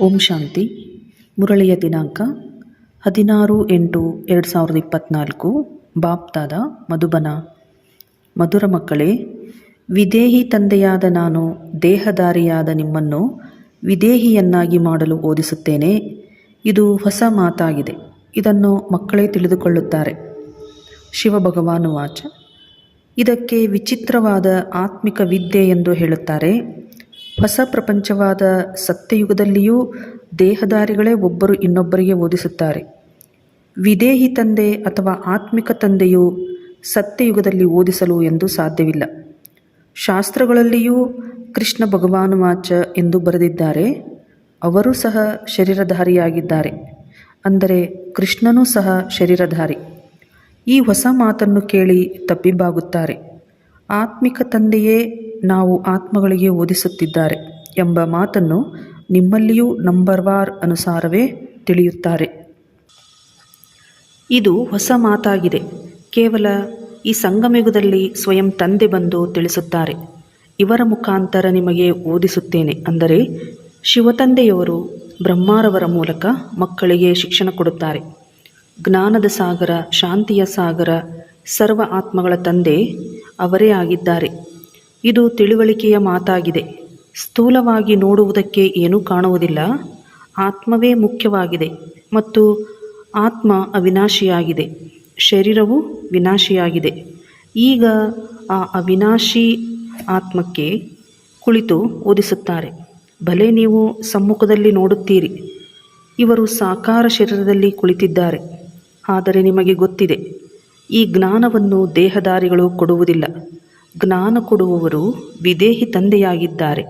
ಓಂ ಶಾಂತಿ. ಮುರಳಿಯ ದಿನಾಂಕ ಹದಿನಾರು ಎಂಟು ಎರಡು ಸಾವಿರದ ಇಪ್ಪತ್ತ್ನಾಲ್ಕು ಬಾಪ್ತಾದ ಮಧುಬನ. ಮಧುರ ಮಕ್ಕಳೇ, ವಿದೇಹಿ ತಂದೆಯಾದ ನಾನು ದೇಹಧಾರಿಯಾದ ನಿಮ್ಮನ್ನು ವಿದೇಹಿಯನ್ನಾಗಿ ಮಾಡಲು ಓದಿಸುತ್ತೇನೆ. ಇದು ಹೊಸ ಮಾತಾಗಿದೆ. ಇದನ್ನು ಮಕ್ಕಳೇ ತಿಳಿದುಕೊಳ್ಳುತ್ತಾರೆ. ಶಿವಭಗವಾನು ವಾಚ. ಇದಕ್ಕೆ ವಿಚಿತ್ರವಾದ ಆತ್ಮಿಕ ವಿದ್ಯೆ ಎಂದು ಹೇಳುತ್ತಾರೆ. ಹೊಸ ಪ್ರಪಂಚವಾದ ಸತ್ಯಯುಗದಲ್ಲಿಯೂ ದೇಹದಾರಿಗಳೇ ಒಬ್ಬರು ಇನ್ನೊಬ್ಬರಿಗೆ ಓದಿಸುತ್ತಾರೆ. ವಿದೇಹಿ ತಂದೆ ಅಥವಾ ಆತ್ಮಿಕ ತಂದೆಯು ಸತ್ಯಯುಗದಲ್ಲಿ ಓದಿಸಲು ಎಂದು ಸಾಧ್ಯವಿಲ್ಲ. ಶಾಸ್ತ್ರಗಳಲ್ಲಿಯೂ ಕೃಷ್ಣ ಭಗವಾನ್ ವಾಚ ಎಂದು ಬರೆದಿದ್ದಾರೆ. ಅವರು ಸಹ ಶರೀರಧಾರಿಯಾಗಿದ್ದಾರೆ. ಅಂದರೆ ಕೃಷ್ಣನೂ ಸಹ ಶರೀರಧಾರಿ. ಈ ಹೊಸ ಮಾತನ್ನು ಕೇಳಿ ತಬ್ಬಿಬ್ಬಾಗುತ್ತಾರೆ ಆತ್ಮಿಕ ತಂದೆಯೇ ನಾವು ಆತ್ಮಗಳಿಗೆ ಓದಿಸುತ್ತಿದ್ದಾರೆ ಎಂಬ ಮಾತನ್ನು ನಿಮ್ಮಲ್ಲಿಯೂ ನಂಬರ್ವಾರ್ ಅನುಸಾರವೇ ತಿಳಿಯುತ್ತಾರೆ. ಇದು ಹೊಸ ಮಾತಾಗಿದೆ. ಕೇವಲ ಈ ಸಂಗಮಯುಗದಲ್ಲಿ ಸ್ವಯಂ ತಂದೆ ಬಂದು ತಿಳಿಸುತ್ತಾರೆ. ಇವರ ಮುಖಾಂತರ ನಿಮಗೆ ಓದಿಸುತ್ತೇನೆ ಅಂದರೆ ಶಿವತಂದೆಯವರು ಬ್ರಹ್ಮಾರವರ ಮೂಲಕ ಮಕ್ಕಳಿಗೆ ಶಿಕ್ಷಣ ಕೊಡುತ್ತಾರೆ. ಜ್ಞಾನದ ಸಾಗರ, ಶಾಂತಿಯ ಸಾಗರ, ಸರ್ವ ಆತ್ಮಗಳ ತಂದೆ ಅವರೇ ಆಗಿದ್ದಾರೆ. ಇದು ತಿಳುವಳಿಕೆಯ ಮಾತಾಗಿದೆ. ಸ್ಥೂಲವಾಗಿ ನೋಡುವುದಕ್ಕೆ ಏನೂ ಕಾಣುವುದಿಲ್ಲ. ಆತ್ಮವೇ ಮುಖ್ಯವಾಗಿದೆ ಮತ್ತು ಆತ್ಮ ಅವಿನಾಶಿಯಾಗಿದೆ. ಶರೀರವು ವಿನಾಶಿಯಾಗಿದೆ. ಈಗ ಆ ಅವಿನಾಶಿ ಆತ್ಮಕ್ಕೆ ಕುಳಿತು ಓದಿಸುತ್ತಾರೆ. ಭಲೆ ನೀವು ಸಮ್ಮುಖದಲ್ಲಿ ನೋಡುತ್ತೀರಿ. ಇವರು ಸಾಕಾರ ಶರೀರದಲ್ಲಿ ಕುಳಿತಿದ್ದಾರೆ. ಆದರೆ ನಿಮಗೆ ಗೊತ್ತಿದೆ ಈ ಜ್ಞಾನವನ್ನು ದೇಹದಾರಿಗಳು ಕೊಡುವುದಿಲ್ಲ. ಜ್ಞಾನ ಕೊಡುವವರು ವಿದೇಹಿ ತಂದೆಯಾಗಿದ್ದಾರೆ.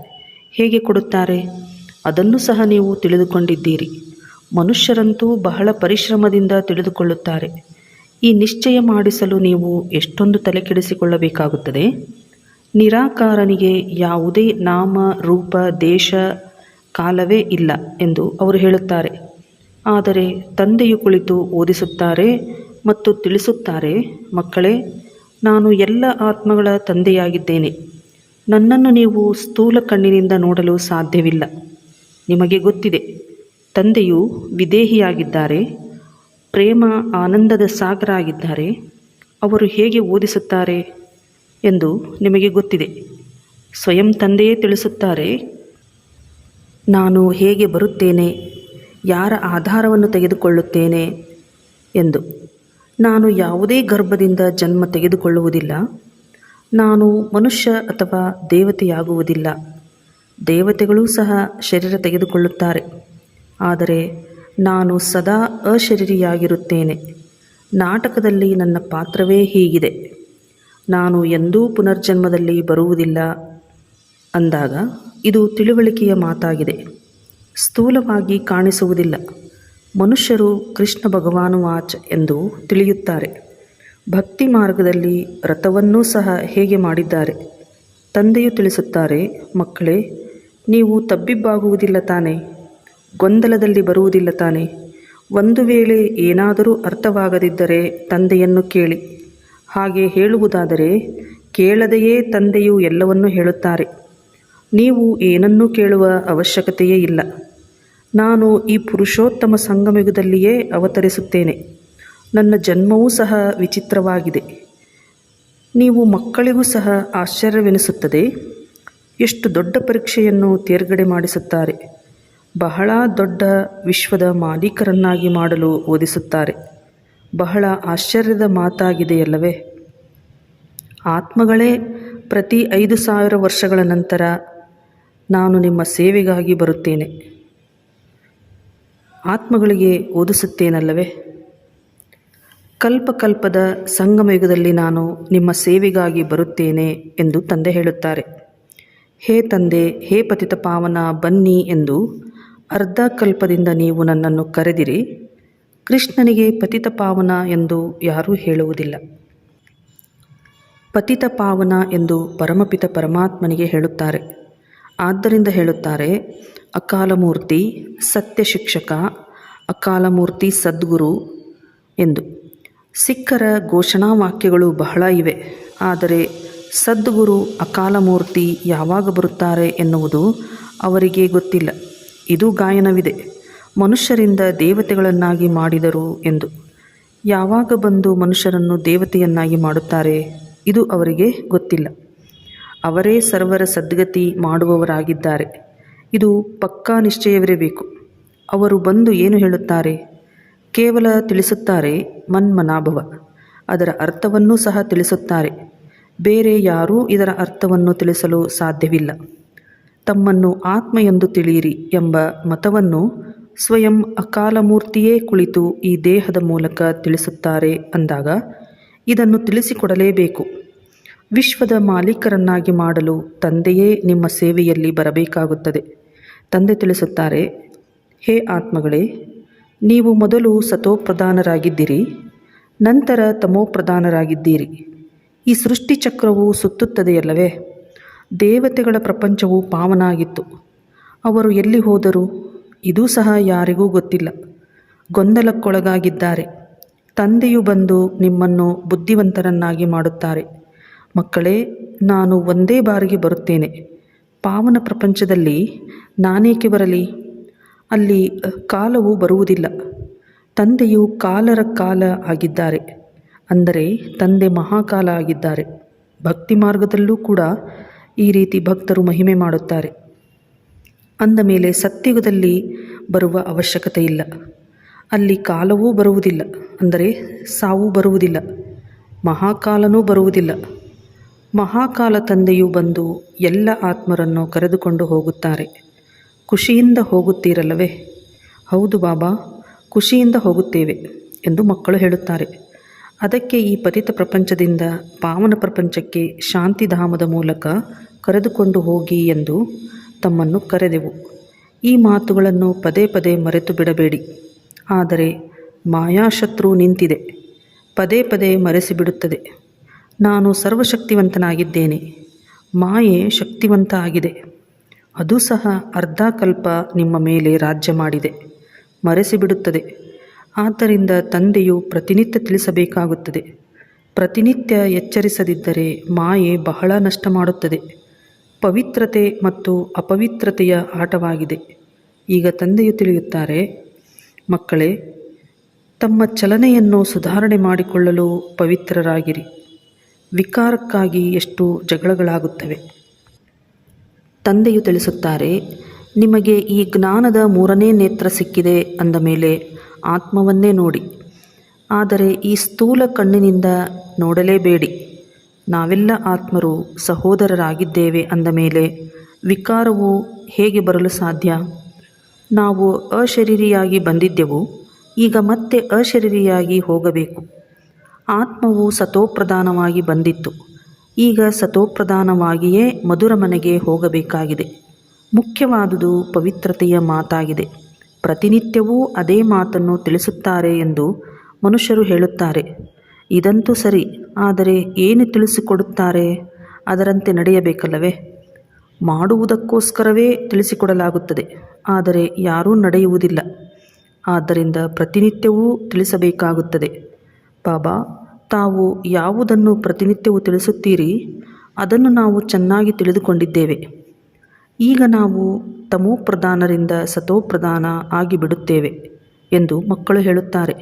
ಹೇಗೆ ಕೊಡುತ್ತಾರೆ? ಅದನ್ನು ಸಹ ನೀವು ತಿಳಿದುಕೊಂಡಿದ್ದೀರಿ. ಮನುಷ್ಯರಂತೂ ಬಹಳ ಪರಿಶ್ರಮದಿಂದ ತಿಳಿದುಕೊಳ್ಳುತ್ತಾರೆ. ಈ ನಿಶ್ಚಯ ಮಾಡಿಸಲು ನೀವು ಎಷ್ಟೊಂದು ತಲೆಕೆಡಿಸಿಕೊಳ್ಳಬೇಕಾಗುತ್ತದೆ? ನಿರಾಕಾರನಿಗೆ ಯಾವುದೇ ನಾಮ, ರೂಪ, ದೇಶ, ಕಾಲವೇ ಇಲ್ಲ ಎಂದು ಅವರು ಹೇಳುತ್ತಾರೆ. ಆದರೆ ತಂದೆಯು ಕುಳಿತು ಓದಿಸುತ್ತಾರೆ ಮತ್ತು ತಿಳಿಸುತ್ತಾರೆ, ಮಕ್ಕಳೇ, ನಾನು ಎಲ್ಲ ಆತ್ಮಗಳ ತಂದೆಯಾಗಿದ್ದೇನೆ. ನನ್ನನ್ನು ನೀವು ಸ್ಥೂಲ ಕಣ್ಣಿನಿಂದ ನೋಡಲು ಸಾಧ್ಯವಿಲ್ಲ. ನಿಮಗೆ ಗೊತ್ತಿದೆ, ತಂದೆಯು ವಿದೇಹಿಯಾಗಿದ್ದಾರೆ, ಪ್ರೇಮ ಆನಂದದ ಸಾಗರ ಆಗಿದ್ದಾರೆ, ಅವರು ಹೇಗೆ ಓದಿಸುತ್ತಾರೆ ಎಂದು ನಿಮಗೆ ಗೊತ್ತಿದೆ. ಸ್ವಯಂ ತಂದೆಯೇ ತಿಳಿಸುತ್ತಾರೆ, ನಾನು ಹೇಗೆ ಬರುತ್ತೇನೆ, ಯಾರ ಆಧಾರವನ್ನು ತೆಗೆದುಕೊಳ್ಳುತ್ತೇನೆ ಎಂದು. ನಾನು ಯಾವುದೇ ಗರ್ಭದಿಂದ ಜನ್ಮ ತೆಗೆದುಕೊಳ್ಳುವುದಿಲ್ಲ. ನಾನು ಮನುಷ್ಯ ಅಥವಾ ದೇವತೆಯಾಗುವುದಿಲ್ಲ. ದೇವತೆಗಳೂ ಸಹ ಶರೀರ ತೆಗೆದುಕೊಳ್ಳುತ್ತಾರೆ. ಆದರೆ ನಾನು ಸದಾ ಅಶರೀರಿಯಾಗಿರುತ್ತೇನೆ. ನಾಟಕದಲ್ಲಿ ನನ್ನ ಪಾತ್ರವೇ ಹೀಗಿದೆ. ನಾನು ಎಂದೂ ಪುನರ್ಜನ್ಮದಲ್ಲಿ ಬರುವುದಿಲ್ಲ ಅಂದಾಗ ಇದು ತಿಳುವಳಿಕೆಯ ಮಾತಾಗಿದೆ. ಸ್ಥೂಲವಾಗಿ ಕಾಣಿಸುವುದಿಲ್ಲ. ಮನುಷ್ಯರು ಕೃಷ್ಣ ಭಗವಾನು ವಾಚ್ ಎಂದು ತಿಳಿಯುತ್ತಾರೆ. ಭಕ್ತಿ ಮಾರ್ಗದಲ್ಲಿ ರಥವನ್ನೂ ಸಹ ಹೇಗೆ ಮಾಡಿದ್ದಾರೆ? ತಂದೆಯು ತಿಳಿಸುತ್ತಾರೆ, ಮಕ್ಕಳೇ, ನೀವು ತಬ್ಬಿಬ್ಬಾಗುವುದಿಲ್ಲ ತಾನೆ, ಗೊಂದಲದಲ್ಲಿ ಬರುವುದಿಲ್ಲ ತಾನೆ, ಒಂದು ವೇಳೆ ಏನಾದರೂ ಅರ್ಥವಾಗದಿದ್ದರೆ ತಂದೆಯನ್ನು ಕೇಳಿ. ಹಾಗೆ ಹೇಳುವುದಾದರೆ, ಕೇಳದೆಯೇ ತಂದೆಯು ಎಲ್ಲವನ್ನೂ ಹೇಳುತ್ತಾರೆ. ನೀವು ಏನನ್ನೂ ಕೇಳುವ ಅವಶ್ಯಕತೆಯೇ ಇಲ್ಲ. ನಾನು ಈ ಪುರುಷೋತ್ತಮ ಸಂಗಮಯುಗದಲ್ಲಿಯೇ ಅವತರಿಸುತ್ತೇನೆ. ನನ್ನ ಜನ್ಮವೂ ಸಹ ವಿಚಿತ್ರವಾಗಿದೆ. ನೀವು ಮಕ್ಕಳಿಗೂ ಸಹ ಆಶ್ಚರ್ಯವೆನಿಸುತ್ತದೆ. ಎಷ್ಟು ದೊಡ್ಡ ಪರೀಕ್ಷೆಯನ್ನು ತೇರ್ಗಡೆ ಮಾಡಿಸುತ್ತಾರೆ. ಬಹಳ ದೊಡ್ಡ ವಿಶ್ವದ ಮಾಲೀಕರನ್ನಾಗಿ ಮಾಡಲು ಓದಿಸುತ್ತಾರೆ. ಬಹಳ ಆಶ್ಚರ್ಯದ ಮಾತಾಗಿದೆಯಲ್ಲವೇ. ಆತ್ಮಗಳೇ, ಪ್ರತಿ ಐದು ಸಾವಿರ ವರ್ಷಗಳ ನಂತರ ನಾನು ನಿಮ್ಮ ಸೇವೆಗಾಗಿ ಬರುತ್ತೇನೆ. ಆತ್ಮಗಳಿಗೆ ಓದಿಸುತ್ತೇನಲ್ಲವೇ? ಕಲ್ಪಕಲ್ಪದ ಸಂಗಮಯುಗದಲ್ಲಿ ನಾನು ನಿಮ್ಮ ಸೇವೆಗಾಗಿ ಬರುತ್ತೇನೆ ಎಂದು ತಂದೆ ಹೇಳುತ್ತಾರೆ. ಹೇ ತಂದೆ, ಹೇ ಪತಿತ ಪಾವನ, ಬನ್ನಿ ಎಂದು ಅರ್ಧ ಕಲ್ಪದಿಂದ ನೀವು ನನ್ನನ್ನು ಕರೆದಿರಿ. ಕೃಷ್ಣನಿಗೆ ಪತಿತ ಪಾವನ ಎಂದು ಯಾರೂ ಹೇಳುವುದಿಲ್ಲ. ಪತಿತ ಪಾವನ ಎಂದು ಪರಮಪಿತ ಪರಮಾತ್ಮನಿಗೆ ಹೇಳುತ್ತಾರೆ. ಆದ್ದರಿಂದ ಹೇಳುತ್ತಾರೆ, ಅಕಾಲಮೂರ್ತಿ ಸತ್ಯ ಶಿಕ್ಷಕ ಅಕಾಲಮೂರ್ತಿ ಸದ್ಗುರು ಎಂದು. ಸಿಖ್ಖರ ಘೋಷಣಾ ವಾಕ್ಯಗಳು ಬಹಳ ಇವೆ, ಆದರೆ ಸದ್ಗುರು, ಅಕಾಲಮೂರ್ತಿ ಯಾವಾಗ ಬರುತ್ತಾರೆ ಎನ್ನುವುದು ಅವರಿಗೆ ಗೊತ್ತಿಲ್ಲ. ಇದು ಗಾಯನವಿದೆ, ಮನುಷ್ಯರಿಂದ ದೇವತೆಗಳನ್ನಾಗಿ ಮಾಡಿದರು ಎಂದು. ಯಾವಾಗ ಬಂದು ಮನುಷ್ಯರನ್ನು ದೇವತೆಯನ್ನಾಗಿ ಮಾಡುತ್ತಾರೆ, ಇದು ಅವರಿಗೆ ಗೊತ್ತಿಲ್ಲ. ಅವರೇ ಸರ್ವರ ಸದ್ಗತಿ ಮಾಡುವವರಾಗಿದ್ದಾರೆ. ಇದು ಪಕ್ಕಾ ನಿಶ್ಚಯವಿರಬೇಕು ಅವರು ಬಂದು ಏನು ಹೇಳುತ್ತಾರೆ? ಕೇವಲ ತಿಳಿಸುತ್ತಾರೆ ಮನ್ಮನಾಭವ. ಅದರ ಅರ್ಥವನ್ನೂ ಸಹ ತಿಳಿಸುತ್ತಾರೆ. ಬೇರೆ ಯಾರೂ ಇದರ ಅರ್ಥವನ್ನು ತಿಳಿಸಲು ಸಾಧ್ಯವಿಲ್ಲ. ತಮ್ಮನ್ನು ಆತ್ಮ ಎಂದು ತಿಳಿಯಿರಿ ಎಂಬ ಮತವನ್ನು ಸ್ವಯಂ ಅಕಾಲಮೂರ್ತಿಯೇ ಕುಳಿತು ಈ ದೇಹದ ಮೂಲಕ ತಿಳಿಸುತ್ತಾರೆ ಅಂದಾಗ ಇದನ್ನು ತಿಳಿಸಿಕೊಡಲೇಬೇಕು. ವಿಶ್ವದ ಮಾಲೀಕರನ್ನಾಗಿ ಮಾಡಲು ತಂದೆಯೇ ನಿಮ್ಮ ಸೇವೆಯಲ್ಲಿ ಬರಬೇಕಾಗುತ್ತದೆ. ತಂದೆ ತಿಳಿಸುತ್ತಾರೆ, ಹೇ ಆತ್ಮಗಳೇ, ನೀವು ಮೊದಲು ಸತೋಪ್ರಧಾನರಾಗಿದ್ದೀರಿ, ನಂತರ ತಮೋಪ್ರಧಾನರಾಗಿದ್ದೀರಿ. ಈ ಸೃಷ್ಟಿ ಚಕ್ರವು ಸುತ್ತುತ್ತದೆಯಲ್ಲವೇ? ದೇವತೆಗಳ ಪ್ರಪಂಚವು ಪಾವನಾಗಿತ್ತು. ಅವರು ಎಲ್ಲಿ ಹೋದರು? ಇದೂ ಸಹ ಯಾರಿಗೂ ಗೊತ್ತಿಲ್ಲ. ಗೊಂದಲಕ್ಕೊಳಗಾಗಿದ್ದಾರೆ. ತಂದೆಯು ಬಂದು ನಿಮ್ಮನ್ನು ಬುದ್ಧಿವಂತರನ್ನಾಗಿ ಮಾಡುತ್ತಾರೆ. ಮಕ್ಕಳೇ, ನಾನು ಒಂದೇ ಬಾರಿಗೆ ಬರುತ್ತೇನೆ. ಪಾವನ ಪ್ರಪಂಚದಲ್ಲಿ ನಾನೇಕೆ ಬರಲಿ? ಅಲ್ಲಿ ಕಾಲವು ಬರುವುದಿಲ್ಲ. ತಂದೆಯು ಕಾಲರ ಕಾಲ ಆಗಿದ್ದಾರೆ. ಅಂದರೆ ತಂದೆ ಮಹಾಕಾಲ ಆಗಿದ್ದಾರೆ. ಭಕ್ತಿ ಮಾರ್ಗದಲ್ಲೂ ಕೂಡ ಈ ರೀತಿ ಭಕ್ತರು ಮಹಿಮೆ ಮಾಡುತ್ತಾರೆ. ಅಂದ ಮೇಲೆ ಸತ್ಯುಗದಲ್ಲಿ ಬರುವ ಅವಶ್ಯಕತೆ ಇಲ್ಲ. ಅಲ್ಲಿ ಕಾಲವೂ ಬರುವುದಿಲ್ಲ. ಅಂದರೆ ಸಾವು ಬರುವುದಿಲ್ಲ. ಮಹಾಕಾಲನೂ ಬರುವುದಿಲ್ಲ. ಮಹಾಕಾಲ ತಂದೆಯು ಬಂದು ಎಲ್ಲ ಆತ್ಮರನ್ನು ಕರೆದುಕೊಂಡು ಹೋಗುತ್ತಾರೆ. ಖುಷಿಯಿಂದ ಹೋಗುತ್ತೀರಲ್ಲವೇ? ಹೌದು ಬಾಬಾ, ಖುಷಿಯಿಂದ ಹೋಗುತ್ತೇವೆ ಎಂದು ಮಕ್ಕಳು ಹೇಳುತ್ತಾರೆ. ಅದಕ್ಕೆ ಈ ಪತಿತ ಪ್ರಪಂಚದಿಂದ ಪಾವನ ಪ್ರಪಂಚಕ್ಕೆ ಶಾಂತಿಧಾಮದ ಮೂಲಕ ಕರೆದುಕೊಂಡು ಹೋಗಿ ಎಂದು ತಮ್ಮನ್ನು ಕರೆದೆವು. ಈ ಮಾತುಗಳನ್ನು ಪದೇ ಪದೇ ಮರೆತು ಬಿಡಬೇಡಿ. ಆದರೆ ಮಾಯಾಶತ್ರು ನಿಂತಿದೆ. ಪದೇ ಪದೇ ಮರೆಸಿಬಿಡುತ್ತದೆ. ನಾನು ಸರ್ವಶಕ್ತಿವಂತನಾಗಿದ್ದೇನೆ. ಮಾಯೆ ಶಕ್ತಿವಂತ ಆಗಿದೆ ಅದು ಸಹ ಅರ್ಧ ಕಲ್ಪ ನಿಮ್ಮ ಮೇಲೆ ರಾಜ್ಯ ಮಾಡಿದೆ. ಮರೆಸಿಬಿಡುತ್ತದೆ. ಆದ್ದರಿಂದ ತಂದೆಯು ಪ್ರತಿನಿತ್ಯ ತಿಳಿಸಬೇಕಾಗುತ್ತದೆ. ಪ್ರತಿನಿತ್ಯ ಎಚ್ಚರಿಸದಿದ್ದರೆ ಮಾಯೆ ಬಹಳ ನಷ್ಟ ಮಾಡುತ್ತದೆ ಪವಿತ್ರತೆ ಮತ್ತು ಅಪವಿತ್ರತೆಯ ಆಟವಾಗಿದೆ. ಈಗ ತಂದೆಯು ತಿಳಿಯುತ್ತಾರೆ, ಮಕ್ಕಳೇ, ತಮ್ಮ ಚಲನೆಯನ್ನು ಸುಧಾರಣೆ ಮಾಡಿಕೊಳ್ಳಲು ಪವಿತ್ರರಾಗಿರಿ. ವಿಕಾರಕ್ಕಾಗಿ ಎಷ್ಟು ಜಗಳಗಳಾಗುತ್ತವೆ. ತಂದೆಯು ತಿಳಿಸುತ್ತಾರೆ, ನಿಮಗೆ ಈ ಜ್ಞಾನದ ಮೂರನೇ ನೇತ್ರ ಸಿಕ್ಕಿದೆ ಅಂದ ಮೇಲೆ ಆತ್ಮವನ್ನೇ ನೋಡಿ, ಆದರೆ ಈ ಸ್ಥೂಲ ಕಣ್ಣಿನಿಂದ ನೋಡಲೇಬೇಡಿ. ನಾವೆಲ್ಲ ಆತ್ಮರು ಸಹೋದರರಾಗಿದ್ದೇವೆ ಅಂದ ಮೇಲೆ, ವಿಕಾರವು ಹೇಗೆ ಬರಲು ಸಾಧ್ಯ? ನಾವು ಅಶರೀರಿಯಾಗಿ ಬಂದಿದ್ದೆವು, ಈಗ ಮತ್ತೆ ಅಶರೀರಿಯಾಗಿ ಹೋಗಬೇಕು. ಆತ್ಮವು ಸತೋಪ್ರಧಾನವಾಗಿ ಬಂದಿತ್ತು. ಈಗ ಸತೋಪ್ರಧಾನವಾಗಿಯೇ ಮಧುರ ಮನೆಗೆ ಹೋಗಬೇಕಾಗಿದೆ. ಮುಖ್ಯವಾದುದು ಪವಿತ್ರತೆಯ ಮಾತಾಗಿದೆ. ಪ್ರತಿನಿತ್ಯವೂ ಅದೇ ಮಾತನ್ನು ತಿಳಿಸುತ್ತಾರೆ ಎಂದು ಮನುಷ್ಯರು ಹೇಳುತ್ತಾರೆ. ಇದಂತೂ ಸರಿ, ಆದರೆ ಏನು ತಿಳಿಸಿಕೊಡುತ್ತಾರೆ? ಅದರಂತೆ ನಡೆಯಬೇಕಲ್ಲವೇ? ಮಾಡುವುದಕ್ಕೋಸ್ಕರವೇ ತಿಳಿಸಿಕೊಡಲಾಗುತ್ತದೆ, ಆದರೆ ಯಾರೂ ನಡೆಯುವುದಿಲ್ಲ. ಆದ್ದರಿಂದ ಪ್ರತಿನಿತ್ಯವೂ ತಿಳಿಸಬೇಕಾಗುತ್ತದೆ. ಬಾಬಾ ತಾವು ಯಾವುದನ್ನು ಪ್ರತಿನಿತ್ಯವೂ ತಿಳಿಸುತ್ತೀರಿ, ಅದನ್ನು ನಾವು ಚೆನ್ನಾಗಿ ತಿಳಿದುಕೊಂಡಿದ್ದೇವೆ. ಈಗ ನಾವು ತಮೋಪ್ರಧಾನರಿಂದ ಸತೋಪ್ರಧಾನ ಆಗಿಬಿಡುತ್ತೇವೆ ಎಂದು ಮಕ್ಕಳು ಹೇಳುತ್ತಾರೆ.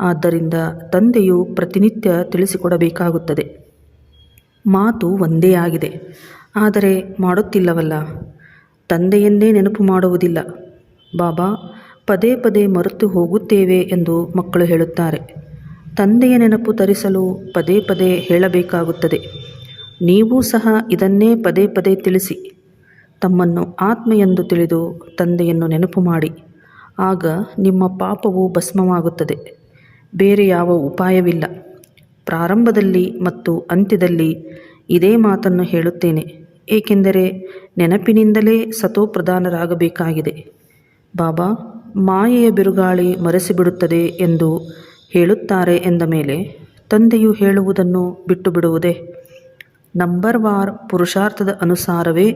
ಆದ್ದರಿಂದ ತಂದೆಯು ಪ್ರತಿನಿತ್ಯ ತಿಳಿಸಿಕೊಡಬೇಕಾಗುತ್ತದೆ. ಮಾತು ಒಂದೇ ಆಗಿದೆ. ಆದರೆ ಮಾಡುತ್ತಿಲ್ಲವಲ್ಲ. ತಂದೆಯನ್ನೇ ನೆನಪು ಮಾಡುವುದಿಲ್ಲ. ಬಾಬಾ, ಪದೇ ಪದೇ ಮರೆತು ಹೋಗುತ್ತೇವೆ ಎಂದು ಮಕ್ಕಳು ಹೇಳುತ್ತಾರೆ. ತಂದೆಯ ನೆನಪು ತರಿಸಲು ಪದೇ ಪದೇ ಹೇಳಬೇಕಾಗುತ್ತದೆ. ನೀವೂ ಸಹ ಇದನ್ನೇ ಪದೇ ಪದೇ ತಿಳಿಸಿ. ತಮ್ಮನ್ನು ಆತ್ಮ ಎಂದು ತಿಳಿದು ತಂದೆಯನ್ನು ನೆನಪು ಮಾಡಿ. ಆಗ ನಿಮ್ಮ ಪಾಪವು ಭಸ್ಮವಾಗುತ್ತದೆ. ಬೇರೆ ಯಾವ ಉಪಾಯವಿಲ್ಲ. ಪ್ರಾರಂಭದಲ್ಲಿ ಮತ್ತು ಅಂತ್ಯದಲ್ಲಿ ಇದೇ ಮಾತನ್ನು ಹೇಳುತ್ತೇನೆ. ಏಕೆಂದರೆ ನೆನಪಿನಿಂದಲೇ ಸತೋಪ್ರಧಾನರಾಗಬೇಕಾಗಿದೆ. ಬಾಬಾ, ಮಾಯೆಯ ಬಿರುಗಾಳಿ ಮರೆಸಿಬಿಡುತ್ತದೆ ಎಂದು ಹೇಳುತ್ತಾರೆ ಎಂದ ಮೇಲೆ ತಂದೆಯು ಹೇಳುವುದನ್ನು ಬಿಟ್ಟು ಬಿಡುವುದೇ ನಂಬರ್ ವಾರ್ ಪುರುಷಾರ್ಥದ ಅನುಸಾರವೇ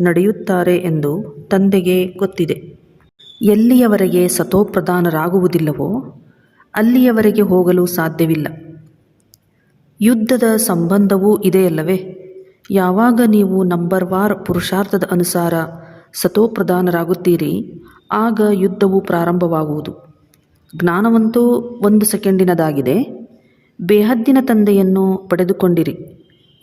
ನಡೆಯುತ್ತಾರೆ ಎಂದು ತಂದೆಗೆ ಗೊತ್ತಿದೆ. ಎಲ್ಲಿಯವರೆಗೆ ಸತೋಪ್ರಧಾನರಾಗುವುದಿಲ್ಲವೋ ಅಲ್ಲಿಯವರೆಗೆ ಹೋಗಲು ಸಾಧ್ಯವಿಲ್ಲ. ಯುದ್ಧದ ಸಂಬಂಧವೂ ಇದೆಯಲ್ಲವೇ ಯಾವಾಗ ನೀವು ನಂಬರ್ ವಾರ್ ಪುರುಷಾರ್ಥದ ಅನುಸಾರ ಸತೋಪ್ರಧಾನರಾಗುತ್ತೀರಿ, ಆಗ ಯುದ್ಧವು ಪ್ರಾರಂಭವಾಗುವುದು. ಜ್ಞಾನವಂತೂ ಒಂದು ಸೆಕೆಂಡಿನದಾಗಿದೆ. ಬೇಹದ್ದಿನ ತಂದೆಯನ್ನು ಪಡೆದುಕೊಂಡಿರಿ.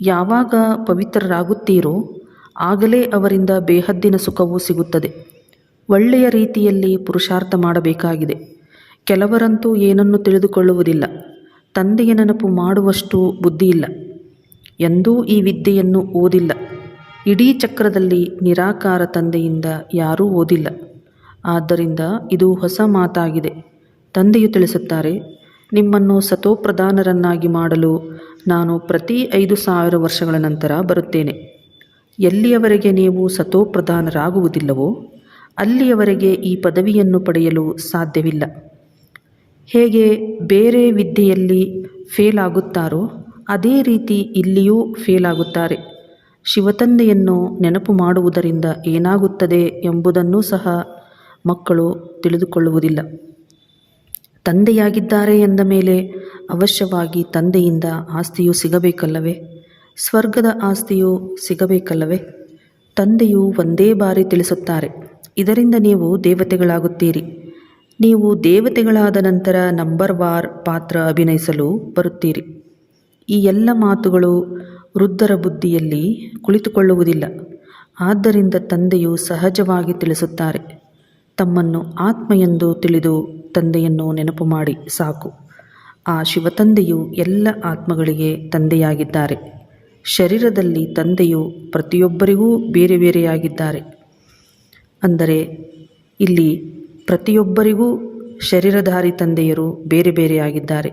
ಯಾವಾಗ ಪವಿತ್ರರಾಗುತ್ತೀರೋ ಆಗಲೇ ಅವರಿಂದ ಬೇಹದ್ದಿನ ಸುಖವು ಸಿಗುತ್ತದೆ. ಒಳ್ಳೆಯ ರೀತಿಯಲ್ಲಿ ಪುರುಷಾರ್ಥ ಮಾಡಬೇಕಾಗಿದೆ. ಕೆಲವರಂತೂ ಏನನ್ನು ತಿಳಿದುಕೊಳ್ಳುವುದಿಲ್ಲ. ತಂದೆಯ ನೆನಪು ಮಾಡುವಷ್ಟು ಬುದ್ಧಿಯಿಲ್ಲ. ಎಂದೂ ಈ ವಿದ್ಯೆಯನ್ನು ಓದಿಲ್ಲ. ಇಡೀ ಚಕ್ರದಲ್ಲಿ ನಿರಾಕಾರ ತಂದೆಯಿಂದ ಯಾರೂ ಓದಿಲ್ಲ. ಆದ್ದರಿಂದ ಇದು ಹೊಸ ಮಾತಾಗಿದೆ. ತಂದೆಯು ತಿಳಿಸುತ್ತಾರೆ, ನಿಮ್ಮನ್ನು ಸತೋಪ್ರಧಾನರನ್ನಾಗಿ ಮಾಡಲು ನಾನು ಪ್ರತಿ ಐದು ಸಾವಿರ ವರ್ಷಗಳ ನಂತರ ಬರುತ್ತೇನೆ. ಎಲ್ಲಿಯವರೆಗೆ ನೀವು ಸತೋಪ್ರಧಾನರಾಗುವುದಿಲ್ಲವೋ ಅಲ್ಲಿಯವರೆಗೆ ಈ ಪದವಿಯನ್ನು ಪಡೆಯಲು ಸಾಧ್ಯವಿಲ್ಲ. ಹೇಗೆ ಬೇರೆ ವಿದ್ಯೆಯಲ್ಲಿ ಫೇಲ್ ಆಗುತ್ತಾರೋ ಅದೇ ರೀತಿ ಇಲ್ಲಿಯೂ ಫೇಲ್ ಆಗುತ್ತಾರೆ ಶಿವತಂದೆಯನ್ನು ನೆನಪು ಮಾಡುವುದರಿಂದ ಏನಾಗುತ್ತದೆ ಎಂಬುದನ್ನು ಸಹ ಮಕ್ಕಳು ತಿಳಿದುಕೊಳ್ಳುವುದಿಲ್ಲ. ತಂದೆಯಾಗಿದ್ದಾರೆ ಎಂದ ಮೇಲೆ ಅವಶ್ಯವಾಗಿ ತಂದೆಯಿಂದ ಆಸ್ತಿಯು ಸಿಗಬೇಕಲ್ಲವೇ? ಸ್ವರ್ಗದ ಆಸ್ತಿಯು ಸಿಗಬೇಕಲ್ಲವೇ? ತಂದೆಯು ಒಂದೇ ಬಾರಿ ತಿಳಿಸುತ್ತಾರೆ, ಇದರಿಂದ ನೀವು ದೇವತೆಗಳಾಗುತ್ತೀರಿ. ನೀವು ದೇವತೆಗಳಾದ ನಂತರ ನಂಬರ್ ವಾರ್ ಪಾತ್ರ ಅಭಿನಯಿಸಲು ಬರುತ್ತೀರಿ. ಈ ಎಲ್ಲ ಮಾತುಗಳು ವೃದ್ಧರ ಬುದ್ಧಿಯಲ್ಲಿ ಕುಳಿತುಕೊಳ್ಳುವುದಿಲ್ಲ. ಆದ್ದರಿಂದ ತಂದೆಯು ಸಹಜವಾಗಿ ತಿಳಿಸುತ್ತಾರೆ. ತಮ್ಮನ್ನು ಆತ್ಮ ಎಂದು ತಿಳಿದು ತಂದೆಯನ್ನು ನೆನಪು ಮಾಡಿ ಸಾಕು. ಆ ಶಿವತಂದೆಯು ಎಲ್ಲ ಆತ್ಮಗಳಿಗೆ ತಂದೆಯಾಗಿದ್ದಾರೆ. ಶರೀರದಲ್ಲಿ ತಂದೆಯು ಪ್ರತಿಯೊಬ್ಬರಿಗೂ ಬೇರೆ ಬೇರೆಯಾಗಿದ್ದಾರೆ. ಅಂದರೆ, ಇಲ್ಲಿ ಪ್ರತಿಯೊಬ್ಬರಿಗೂ ಶರೀರಧಾರಿ ತಂದೆಯರು ಬೇರೆ ಬೇರೆಯಾಗಿದ್ದಾರೆ.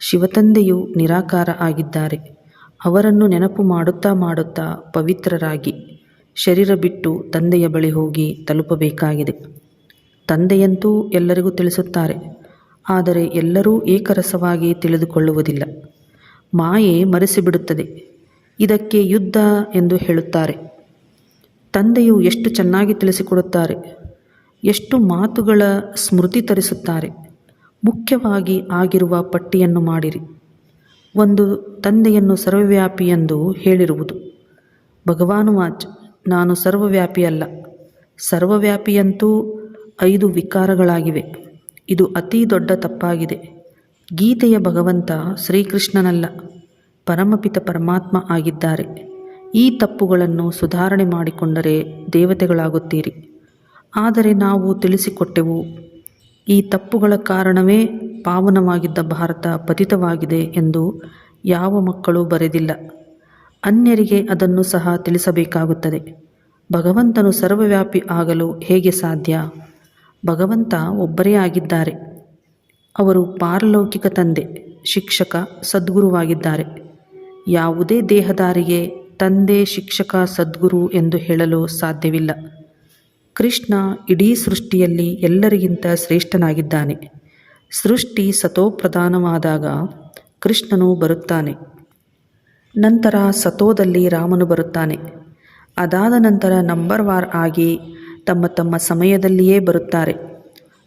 ಶಿವತಂದೆಯು ನಿರಾಕಾರ ಆಗಿದ್ದಾರೆ. ಅವರನ್ನು ನೆನಪು ಮಾಡುತ್ತಾ ಮಾಡುತ್ತಾ ಪವಿತ್ರರಾಗಿ, ಶರೀರ ಬಿಟ್ಟು ತಂದೆಯ ಬಳಿ ಹೋಗಿ ತಲುಪಬೇಕಾಗಿದೆ. ತಂದೆಯಂತೂ ಎಲ್ಲರಿಗೂ ತಿಳಿಸುತ್ತಾರೆ. ಆದರೆ ಎಲ್ಲರೂ ಏಕರಸವಾಗಿ ತಿಳಿದುಕೊಳ್ಳುವುದಿಲ್ಲ. ಮಾಯೆ ಮರೆಸಿಬಿಡುತ್ತದೆ. ಇದಕ್ಕೆ ಯುದ್ಧ ಎಂದು ಹೇಳುತ್ತಾರೆ. ತಂದೆಯು ಎಷ್ಟು ಚೆನ್ನಾಗಿ ತಿಳಿಸಿಕೊಡುತ್ತಾರೆ. ಎಷ್ಟು ಮಾತುಗಳ ಸ್ಮೃತಿ ತರಿಸುತ್ತಾರೆ. ಮುಖ್ಯವಾಗಿ ಆಗಿರುವ ಪಟ್ಟಿಯನ್ನು ಮಾಡಿರಿ. ಒಂದು ತಂದೆಯನ್ನು ಸರ್ವವ್ಯಾಪಿ ಎಂದು ಹೇಳಿರುವುದು. ಭಗವಾನುವಾಚ್, ನಾನು ಸರ್ವವ್ಯಾಪಿಯಲ್ಲ. ಸರ್ವವ್ಯಾಪಿಯಂತೂ ಐದು ವಿಕಾರಗಳಾಗಿವೆ. ಇದು ಅತೀ ದೊಡ್ಡ ತಪ್ಪಾಗಿದೆ. ಗೀತೆಯ ಭಗವಂತ ಶ್ರೀಕೃಷ್ಣನಲ್ಲ, ಪರಮಪಿತ ಪರಮಾತ್ಮ ಆಗಿದ್ದಾರೆ. ಈ ತಪ್ಪುಗಳನ್ನು ಸುಧಾರಣೆ ಮಾಡಿಕೊಂಡರೆ ದೇವತೆಗಳಾಗುತ್ತೀರಿ. ಆದರೆ ನಾವು ತಿಳಿಸಿಕೊಟ್ಟೆವು, ಈ ತಪ್ಪುಗಳ ಕಾರಣವೇ ಪಾವನವಾಗಿದ್ದ ಭಾರತ ಪತಿತವಾಗಿದೆ ಎಂದು ಯಾವ ಮಕ್ಕಳು ಬರೆದಿಲ್ಲ. ಅನ್ಯರಿಗೆ ಅದನ್ನು ಸಹ ತಿಳಿಸಬೇಕಾಗುತ್ತದೆ. ಭಗವಂತನು ಸರ್ವವ್ಯಾಪಿ ಆಗಲು ಹೇಗೆ ಸಾಧ್ಯ? ಭಗವಂತ ಒಬ್ಬರೇ ಆಗಿದ್ದಾರೆ. ಅವರು ಪಾರಲೌಕಿಕ ತಂದೆ, ಶಿಕ್ಷಕ, ಸದ್ಗುರುವಾಗಿದ್ದಾರೆ. ಯಾವುದೇ ದೇಹದಾರಿಗೆ ತಂದೆ, ಶಿಕ್ಷಕ, ಸದ್ಗುರು ಎಂದು ಹೇಳಲು ಸಾಧ್ಯವಿಲ್ಲ. ಕೃಷ್ಣ ಇಡೀ ಸೃಷ್ಟಿಯಲ್ಲಿ ಎಲ್ಲರಿಗಿಂತ ಶ್ರೇಷ್ಠನಾಗಿದ್ದಾನೆ. ಸೃಷ್ಟಿ ಸತೋಪ್ರಧಾನವಾದಾಗ ಕೃಷ್ಣನು ಬರುತ್ತಾನೆ. ನಂತರ ಸತೋದಲ್ಲಿ ರಾಮನು ಬರುತ್ತಾನೆ. ಅದಾದ ನಂತರ ನಂಬರ್ ವಾರ್ ಆಗಿ ತಮ್ಮ ತಮ್ಮ ಸಮಯದಲ್ಲಿಯೇ ಬರುತ್ತಾರೆ.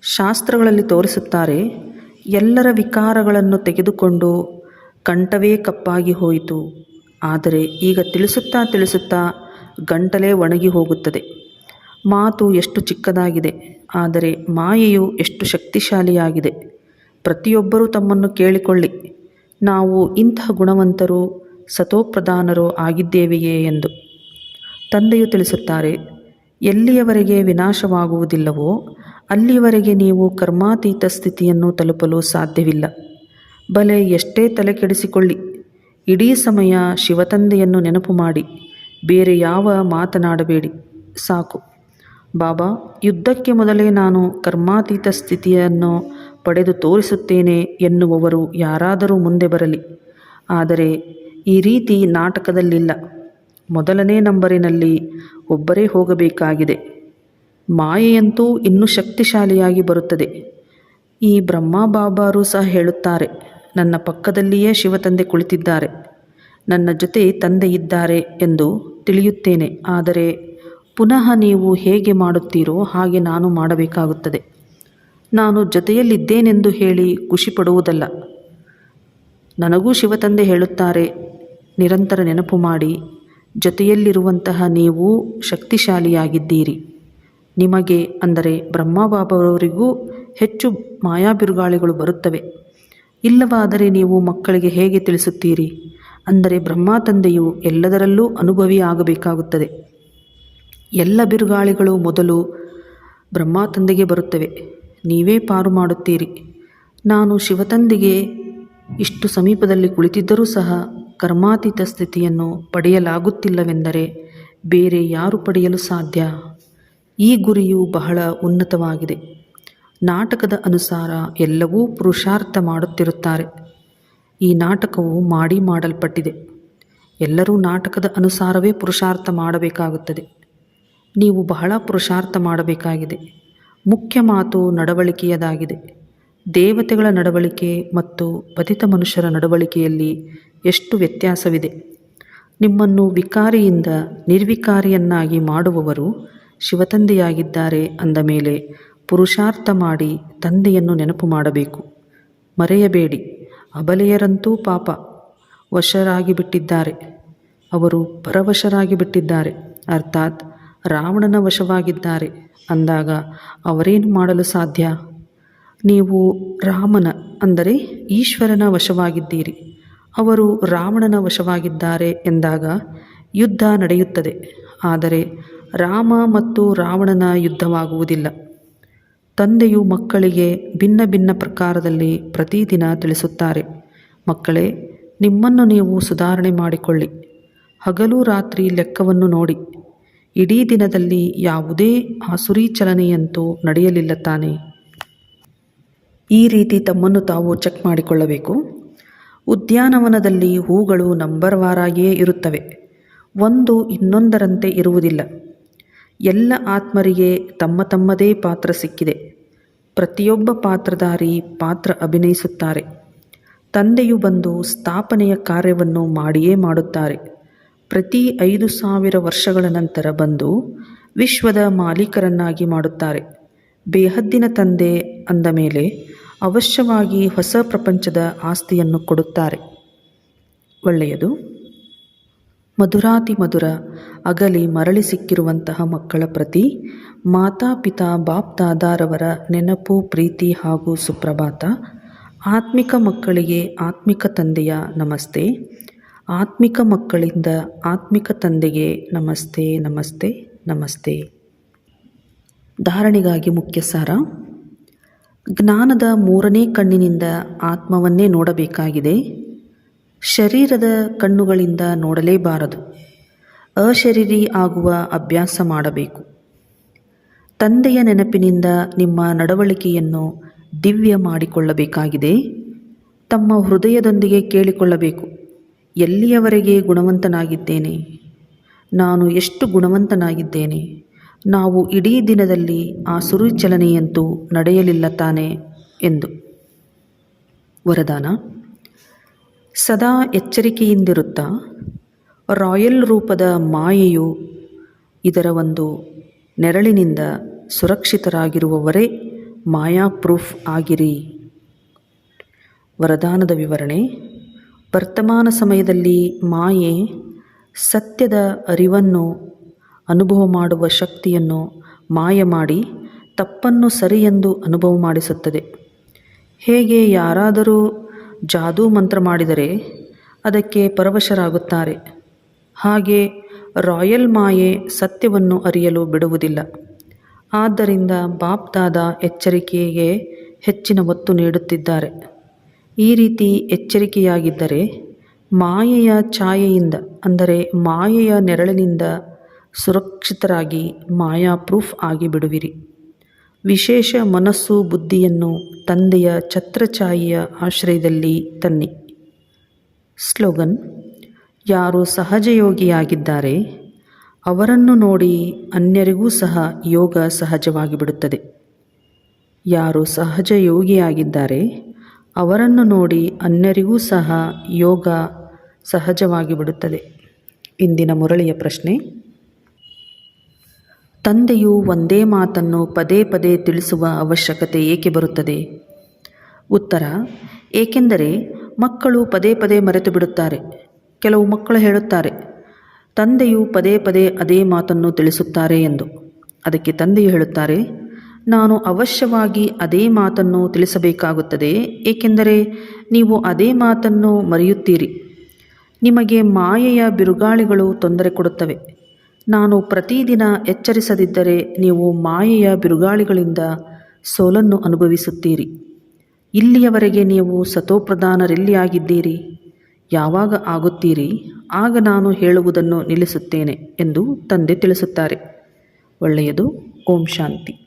ಶಾಸ್ತ್ರಗಳಲ್ಲಿ ತೋರಿಸುತ್ತಾರೆ, ಎಲ್ಲರ ವಿಕಾರಗಳನ್ನು ತೆಗೆದುಕೊಂಡು ಕಂಠವೇ ಕಪ್ಪಾಗಿ ಹೋಯಿತು. ಆದರೆ ಈಗ ತಿಳಿಸುತ್ತಾ ತಿಳಿಸುತ್ತಾ ಗಂಟಲೇ ಒಣಗಿ ಹೋಗುತ್ತದೆ. ಮಾತು ಎಷ್ಟು ಚಿಕ್ಕದಾಗಿದೆ, ಆದರೆ ಮಾಯೆಯು ಎಷ್ಟು ಶಕ್ತಿಶಾಲಿಯಾಗಿದೆ. ಪ್ರತಿಯೊಬ್ಬರೂ ತಮ್ಮನ್ನು ಕೇಳಿಕೊಳ್ಳಿ. ನಾವು ಇಂತಹ ಗುಣವಂತರು, ಸತೋಪ್ರಧಾನರು ಆಗಿದ್ದೇವೆಯೇ ಎಂದು. ತಂದೆಯು ತಿಳಿಸುತ್ತಾರೆ ಎಲ್ಲಿಯವರೆಗೆ ವಿನಾಶವಾಗುವುದಿಲ್ಲವೋ ಅಲ್ಲಿಯವರೆಗೆ ನೀವು ಕರ್ಮಾತೀತ ಸ್ಥಿತಿಯನ್ನು ತಲುಪಲು ಸಾಧ್ಯವಿಲ್ಲ. ಬಲೆ ಎಷ್ಟೇ ತಲೆ ಕೆಡಿಸಿಕೊಳ್ಳಿ ಇಡೀ ಸಮಯ ಶಿವತಂದೆಯನ್ನು ನೆನಪು ಮಾಡಿ, ಬೇರೆ ಯಾವ ಮಾತನಾಡಬೇಡಿ, ಸಾಕು. ಬಾಬಾ, ಯುದ್ಧಕ್ಕೆ ಮೊದಲೇ ನಾನು ಕರ್ಮಾತೀತ ಸ್ಥಿತಿಯನ್ನು ಪಡೆದು ತೋರಿಸುತ್ತೇನೆ ಎನ್ನುವವರು ಯಾರಾದರೂ ಮುಂದೆ ಬರಲಿ. ಆದರೆ ಈ ರೀತಿ ನಾಟಕದಲ್ಲಿಲ್ಲ. ಮೊದಲನೇ ನಂಬರಿನಲ್ಲಿ ಒಬ್ಬರೇ ಹೋಗಬೇಕಾಗಿದೆ. ಮಾಯೆಯಂತೂ ಇನ್ನೂ ಶಕ್ತಿಶಾಲಿಯಾಗಿ ಬರುತ್ತದೆ. ಈ ಬ್ರಹ್ಮ ಬಾಬಾರು ಸಹ ಹೇಳುತ್ತಾರೆ, ನನ್ನ ಪಕ್ಕದಲ್ಲಿಯೇ ಶಿವತಂದೆ ಕುಳಿತಿದ್ದಾರೆ, ನನ್ನ ಜೊತೆ ತಂದೆ ಇದ್ದಾರೆ ಎಂದು ತಿಳಿಯುತ್ತೇನೆ, ಆದರೆ ಪುನಃ ನೀವು ಹೇಗೆ ಮಾಡುತ್ತೀರೋ ಹಾಗೆ ನಾನು ಮಾಡಬೇಕಾಗುತ್ತದೆ. ನಾನು ಜೊತೆಯಲ್ಲಿದ್ದೇನೆಂದು ಹೇಳಿ ಖುಷಿಪಡುವುದಲ್ಲ. ನನಗೂ ಶಿವತಂದೆ ಹೇಳುತ್ತಾರೆ, ನಿರಂತರ ನೆನಪು ಮಾಡಿ ಜೊತೆಯಲ್ಲಿರುವಂತಹ ನೀವು ಶಕ್ತಿಶಾಲಿಯಾಗಿದ್ದೀರಿ. ನಿಮಗೆ, ಅಂದರೆ ಬ್ರಹ್ಮಬಾಬರವರಿಗೂ ಹೆಚ್ಚು ಮಾಯಾಬಿರುಗಾಳಿಗಳು ಬರುತ್ತವೆ. ಇಲ್ಲವಾದರೆ ನೀವು ಮಕ್ಕಳಿಗೆ ಹೇಗೆ ತಿಳಿಸುತ್ತೀರಿ? ಅಂದರೆ ಬ್ರಹ್ಮ ತಂದೆಯು ಎಲ್ಲದರಲ್ಲೂ ಅನುಭವಿ ಆಗಬೇಕಾಗುತ್ತದೆ ಎಲ್ಲ ಬಿರುಗಾಳಿಗಳು ಮೊದಲು ಬ್ರಹ್ಮ ತಂದೆಗೆ ಬರುತ್ತವೆ. ನೀವೇ ಪಾರು ಮಾಡುತ್ತೀರಿ. ನಾನು ಶಿವತಂದೆಗೆ ಇಷ್ಟು ಸಮೀಪದಲ್ಲಿ ಕುಳಿತಿದ್ದರೂ ಸಹ ಕರ್ಮಾತೀತ ಸ್ಥಿತಿಯನ್ನು ಪಡೆಯಲಾಗುತ್ತಿಲ್ಲವೆಂದರೆ ಬೇರೆ ಯಾರು ಪಡೆಯಲು ಸಾಧ್ಯ? ಈ ಗುರಿಯು ಬಹಳ ಉನ್ನತವಾಗಿದೆ. ನಾಟಕದ ಅನುಸಾರ ಎಲ್ಲವೂ ಪುರುಷಾರ್ಥ ಮಾಡುತ್ತಿರುತ್ತಾರೆ. ಈ ನಾಟಕವು ಮಾಡಿ ಮಾಡಲ್ಪಟ್ಟಿದೆ. ಎಲ್ಲರೂ ನಾಟಕದ ಅನುಸಾರವೇ ಪುರುಷಾರ್ಥ ಮಾಡಬೇಕಾಗುತ್ತದೆ. ನೀವು ಬಹಳ ಪುರುಷಾರ್ಥ ಮಾಡಬೇಕಾಗಿದೆ. ಮುಖ್ಯ ಮಾತು ನಡವಳಿಕೆಯದಾಗಿದೆ. ದೇವತೆಗಳ ನಡವಳಿಕೆ ಮತ್ತು ಪತಿತ ಮನುಷ್ಯರ ನಡವಳಿಕೆಯಲ್ಲಿ ಎಷ್ಟು ವ್ಯತ್ಯಾಸವಿದೆ? ನಿಮ್ಮನ್ನು ವಿಕಾರಿಯಿಂದ ನಿರ್ವಿಕಾರಿಯನ್ನಾಗಿ ಮಾಡುವವರು ಶಿವತಂದೆಯಾಗಿದ್ದಾರೆ ಅಂದ ಮೇಲೆ ಪುರುಷಾರ್ಥ ಮಾಡಿ ತಂದೆಯನ್ನು ನೆನಪು ಮಾಡಬೇಕು. ಮರೆಯಬೇಡಿ, ಅಬಲೆಯರಂತೂ ಪಾಪ ವಶರಾಗಿ ಬಿಟ್ಟಿದ್ದಾರೆ ಅವರು ಪರವಶರಾಗಿ ಬಿಟ್ಟಿದ್ದಾರೆ ಅರ್ಥಾತ್ ರಾವಣನ ವಶವಾಗಿದ್ದಾರೆ ಅಂದಾಗ ಅವರೇನು ಮಾಡಲು ಸಾಧ್ಯ? ನೀವು ರಾಮನ, ಅಂದರೆ ಈಶ್ವರನ ವಶವಾಗಿದ್ದೀರಿ. ಅವರು ರಾವಣನ ವಶವಾಗಿದ್ದಾರೆ ಎಂದಾಗ ಯುದ್ಧ ನಡೆಯುತ್ತದೆ. ಆದರೆ ರಾಮ ಮತ್ತು ರಾವಣನ ಯುದ್ಧವಾಗುವುದಿಲ್ಲ. ತಂದೆಯು ಮಕ್ಕಳಿಗೆ ಭಿನ್ನ ಭಿನ್ನ ಪ್ರಕಾರದಲ್ಲಿ ಪ್ರತಿದಿನ ತಿಳಿಸುತ್ತಾರೆ. ಮಕ್ಕಳೇ, ನಿಮ್ಮನ್ನು ನೀವು ಸುಧಾರಣೆ ಮಾಡಿಕೊಳ್ಳಿ. ಹಗಲು ರಾತ್ರಿ ಲೆಕ್ಕವನ್ನು ನೋಡಿ. ಇಡೀ ದಿನದಲ್ಲಿ ಯಾವುದೇ ಆಸುರಿ ಚಲನೆಯಂತೂ ನಡೆಯಲಿಲ್ಲ ತಾನೇ? ಈ ರೀತಿ ತಮ್ಮನ್ನು ತಾವು ಚೆಕ್ ಮಾಡಿಕೊಳ್ಳಬೇಕು. ಉದ್ಯಾನವನದಲ್ಲಿ ಹೂಗಳು ನಂಬರ್ವಾರಾಗಿಯೇ ಇರುತ್ತವೆ. ಒಂದು ಇನ್ನೊಂದರಂತೆ ಇರುವುದಿಲ್ಲ. ಎಲ್ಲ ಆತ್ಮರಿಗೆ ತಮ್ಮ ತಮ್ಮದೇ ಪಾತ್ರ ಸಿಕ್ಕಿದೆ. ಪ್ರತಿಯೊಬ್ಬ ಪಾತ್ರಧಾರಿ ಪಾತ್ರ ಅಭಿನಯಿಸುತ್ತಾರೆ. ತಂದೆಯು ಬಂದು ಸ್ಥಾಪನೆಯ ಕಾರ್ಯವನ್ನು ಮಾಡಿಯೇ ಮಾಡುತ್ತಾರೆ. ಪ್ರತಿ ಐದು ಸಾವಿರ ವರ್ಷಗಳ ನಂತರ ಬಂದು ವಿಶ್ವದ ಮಾಲೀಕರನ್ನಾಗಿ ಮಾಡುತ್ತಾರೆ. ಬೇಹದ್ದಿನ ತಂದೆ ಅಂದ ಮೇಲೆ ಅವಶ್ಯವಾಗಿ ಹೊಸ ಪ್ರಪಂಚದ ಆಸ್ತಿಯನ್ನು ಕೊಡುತ್ತಾರೆ. ಒಳ್ಳೆಯದು. ಮಧುರಾತಿ ಮಧುರ, ಅಗಲಿ ಮರಳಿ ಸಿಕ್ಕಿರುವಂತಹ ಮಕ್ಕಳ ಪ್ರತಿ ಮಾತಾಪಿತಾ ಬಾಪ್ ದಾದಾರವರ ನೆನಪು, ಪ್ರೀತಿ ಹಾಗೂ ಸುಪ್ರಭಾತ, ಆತ್ಮಿಕ ಮಕ್ಕಳಿಗೆ ಆತ್ಮಿಕ ತಂದೆಯ ನಮಸ್ತೆ, ಆತ್ಮಿಕ ಮಕ್ಕಳಿಂದ ಆತ್ಮಿಕ ತಂದೆಗೆ ನಮಸ್ತೆ ನಮಸ್ತೆ ನಮಸ್ತೆ. ಧಾರಣೆಗಾಗಿ ಮುಖ್ಯ ಸಾರ ಜ್ಞಾನದ ಮೂರನೇ ಕಣ್ಣಿನಿಂದ ಆತ್ಮವನ್ನೇ ನೋಡಬೇಕಾಗಿದೆ. ಶರೀರದ ಕಣ್ಣುಗಳಿಂದ ನೋಡಲೇಬಾರದು. ಅಶರೀರಿ ಆಗುವ ಅಭ್ಯಾಸ ಮಾಡಬೇಕು. ತಂದೆಯ ನೆನಪಿನಿಂದ ನಿಮ್ಮ ನಡವಳಿಕೆಯನ್ನು ದಿವ್ಯ ಮಾಡಿಕೊಳ್ಳಬೇಕಾಗಿದೆ. ತಮ್ಮ ಹೃದಯದೊಂದಿಗೆ ಕೇಳಿಕೊಳ್ಳಬೇಕು. ಎಲ್ಲಿಯವರೆಗೆ ಗುಣವಂತನಾಗಿದ್ದೇನೆ? ನಾನು ಎಷ್ಟು ಗುಣವಂತನಾಗಿದ್ದೇನೆ? ನಾವು ಇಡೀ ದಿನದಲ್ಲಿ ಆ ಸುರುಚಲನೆಯಂತೂ ನಡೆಯಲಿಲ್ಲ ತಾನೆ ಎಂದು. ವರದಾನ, ಸದಾ ಎಚ್ಚರಿಕೆಯಿಂದಿರುತ್ತಾ ರಾಯಲ್ ರೂಪದ ಮಾಯೆಯು ಇದರ ಒಂದು ನೆರಳಿನಿಂದ ಸುರಕ್ಷಿತರಾಗಿರುವವರೇ ಮಾಯಾ ಪ್ರೂಫ್ ಆಗಿರಿ. ವರದಾನದ ವಿವರಣೆ, ವರ್ತಮಾನ ಸಮಯದಲ್ಲಿ ಮಾಯೆ ಸತ್ಯದ ಅರಿವನ್ನು ಅನುಭವ ಮಾಡುವ ಶಕ್ತಿಯನ್ನು ಮಾಯ ಮಾಡಿ ತಪ್ಪನ್ನು ಸರಿಯೆಂದು ಅನುಭವ ಮಾಡಿಸುತ್ತದೆ. ಹೇಗೆ ಯಾರಾದರೂ ಜಾದೂ ಮಂತ್ರ ಮಾಡಿದರೆ ಅದಕ್ಕೆ ಪರವಶರಾಗುತ್ತಾರೆ. ಹಾಗೆ ರಾಯಲ್ ಮಾಯೆ ಸತ್ಯವನ್ನು ಅರಿಯಲು ಬಿಡುವುದಿಲ್ಲ. ಆದ್ದರಿಂದ ಬಾಪ್ದಾದ ಎಚ್ಚರಿಕೆಗೆ ಹೆಚ್ಚಿನ ಒತ್ತು ನೀಡುತ್ತಿದ್ದಾರೆ. ಈ ರೀತಿ ಎಚ್ಚರಿಕೆಯಾಗಿದ್ದರೆ ಮಾಯೆಯ ಛಾಯೆಯಿಂದ, ಅಂದರೆ ಮಾಯೆಯ ನೆರಳಿನಿಂದ ಸುರಕ್ಷಿತರಾಗಿ ಮಾಯಾ ಪ್ರೂಫ್ ಆಗಿ ಬಿಡುವಿರಿ ವಿಶೇಷ ಮನಸ್ಸು ಬುದ್ಧಿಯನ್ನು ತಂದೆಯ ಛತ್ರಛಾಯಿಯ ಆಶ್ರಯದಲ್ಲಿ ತನ್ನಿ. ಸ್ಲೋಗನ್, ಯಾರು ಸಹಜಯೋಗಿಯಾಗಿದ್ದಾರೆ, ಅವರನ್ನು ನೋಡಿ ಅನ್ಯರಿಗೂ ಸಹ ಯೋಗ ಸಹಜವಾಗಿ ಬಿಡುತ್ತದೆ ಯಾರು ಸಹಜ ಯೋಗಿಯಾಗಿದ್ದಾರೆ ಅವರನ್ನು ನೋಡಿ ಅನ್ಯರಿಗೂ ಸಹ ಯೋಗ ಸಹಜವಾಗಿ ಬಿಡುತ್ತದೆ ಇಂದಿನ ಮುರಳಿಯ ಪ್ರಶ್ನೆ ತಂದೆಯು ಒಂದೇ ಮಾತನ್ನು ಪದೇ ಪದೇ ತಿಳಿಸುವ ಅವಶ್ಯಕತೆ ಏಕೆ ಬರುತ್ತದೆ? ಉತ್ತರ, ಏಕೆಂದರೆ ಮಕ್ಕಳು ಪದೇ ಪದೇ ಮರೆತು ಬಿಡುತ್ತಾರೆ ಕೆಲವು ಮಕ್ಕಳು ಹೇಳುತ್ತಾರೆ, ತಂದೆಯು ಪದೇ ಪದೇ ಅದೇ ಮಾತನ್ನು ತಿಳಿಸುತ್ತಾರೆ ಎಂದು. ಅದಕ್ಕೆ ತಂದೆಯು ಹೇಳುತ್ತಾರೆ, ನಾನು ಅವಶ್ಯವಾಗಿ ಅದೇ ಮಾತನ್ನು ತಿಳಿಸಬೇಕಾಗುತ್ತದೆ, ಏಕೆಂದರೆ ನೀವು ಅದೇ ಮಾತನ್ನು ಮರೆಯುತ್ತೀರಿ. ನಿಮಗೆ ಮಾಯೆಯ ಬಿರುಗಾಳಿಗಳು ತೊಂದರೆ ಕೊಡುತ್ತವೆ. ನಾನು ಪ್ರತಿದಿನ ಎಚ್ಚರಿಸದಿದ್ದರೆ ನೀವು ಮಾಯೆಯ ಬಿರುಗಾಳಿಗಳಿಂದ ಸೋಲನ್ನು ಅನುಭವಿಸುತ್ತೀರಿ. ಇಲ್ಲಿಯವರೆಗೆ ನೀವು ಸತೋಪ್ರಧಾನರೆಲ್ಲಿ ಆಗಿದ್ದೀರಿ? ಯಾವಾಗ ಆಗುತ್ತೀರಿ? ಆಗ ನಾನು ಹೇಳುವುದನ್ನು ನಿಲ್ಲಿಸುತ್ತೇನೆ ಎಂದು ತಂದೆ ತಿಳಿಸುತ್ತಾರೆ. ಒಳ್ಳೆಯದು. ಓಂ ಶಾಂತಿ.